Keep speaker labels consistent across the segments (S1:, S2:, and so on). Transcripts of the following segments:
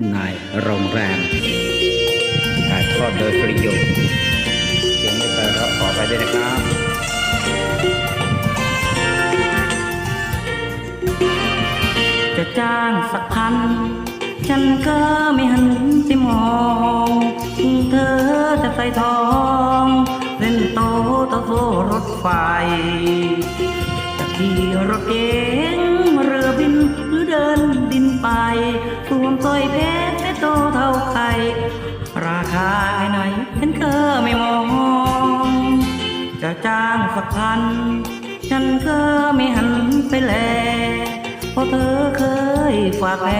S1: คุณนายโรงแรมถ่ายทอดโดยประโยชน์เสียงไม่ไปเราะขอไปด้วยนะครับ
S2: จะจ้างสักพัน ฉันก็ไม่หันไปมองถึงเธอจะใส่ทองเล่นโตตะโฟรถไฟจะขี่รถเก๋งเรือบินหรือ เดินดินไปสวมสร้อยเพชรเพชรโตเท่าไข่ราคาไอ้ไหนฉันก็ไม่มอง จะจ้างสักพัน ฉันก็ไม่หันไปแล เพราะเธอเคยฝากแผล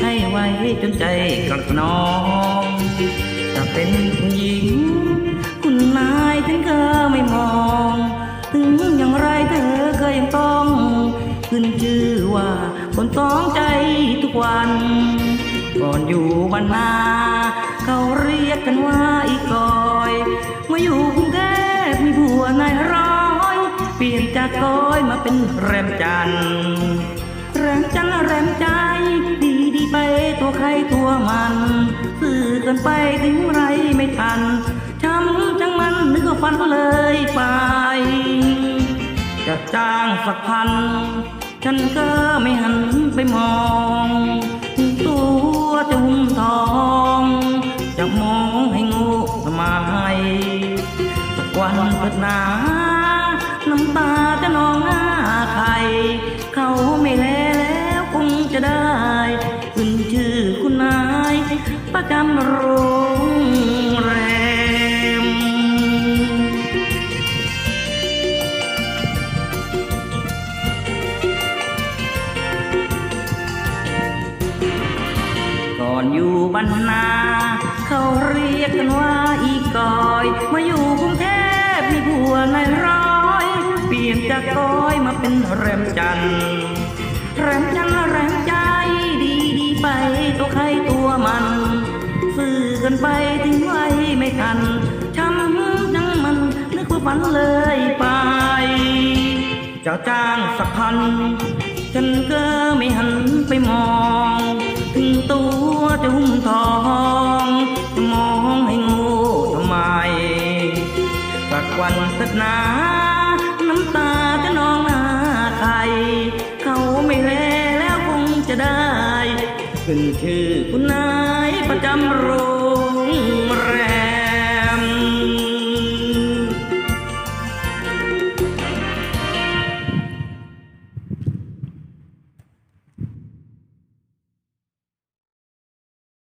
S2: ให้ไว้จนใจกระนองจะเป็นผู้หญิง คุณนายฉันก็ไม่มอง ถึงอย่างไรเธอก็ยังต้อง ขึ้นชื่อ ว่าคนต้องใจทุกวัน ก่อนอยู่บ้านนา เขาเรียกกันว่าอีกอยมาอยู่กรุงเทพมีผัวนายร้อยเปลี่ยนจากกอยมาเป็นแรมจันแรมจันแรมใจดีดีไปตัวใครตัวมันสื่อกันไปถึงไรไม่ทันช้ำจังมันนึกว่าฝันเลยไปจะจ้างสักพัน ฉันก็ไม่หันไปมอง ตัวจะหุ้มทองจะมองให้งูทำไมสักวันเกิดหนาน้ำตาจะนองหน้าใคร เขาไม่แลแล้วคงจะได้ขึ้นชื่อคุณนายประจำโรง อยู่บรรณา เขาเรียกกันว่าอีกอย มาอยู่กรุงเทพมีผัวนายร้อย เปลี่ยนจากกอยมาเป็นแรมจันทร์แรมจันทร์แรมใจดีดีไปตัวใครตัวมัน สื่อกันไปถึงไว้ไม่ทันช้ำจังมันนึกว่าฝันเลยไปจะจ้างสักพันฉันก็ไม่ สักหนา น้ำตาจะนองหน้าใคร เขาไม่แลแล้วคงจะได้ ขึ้นชื่อคุณนายประจำโรงแรม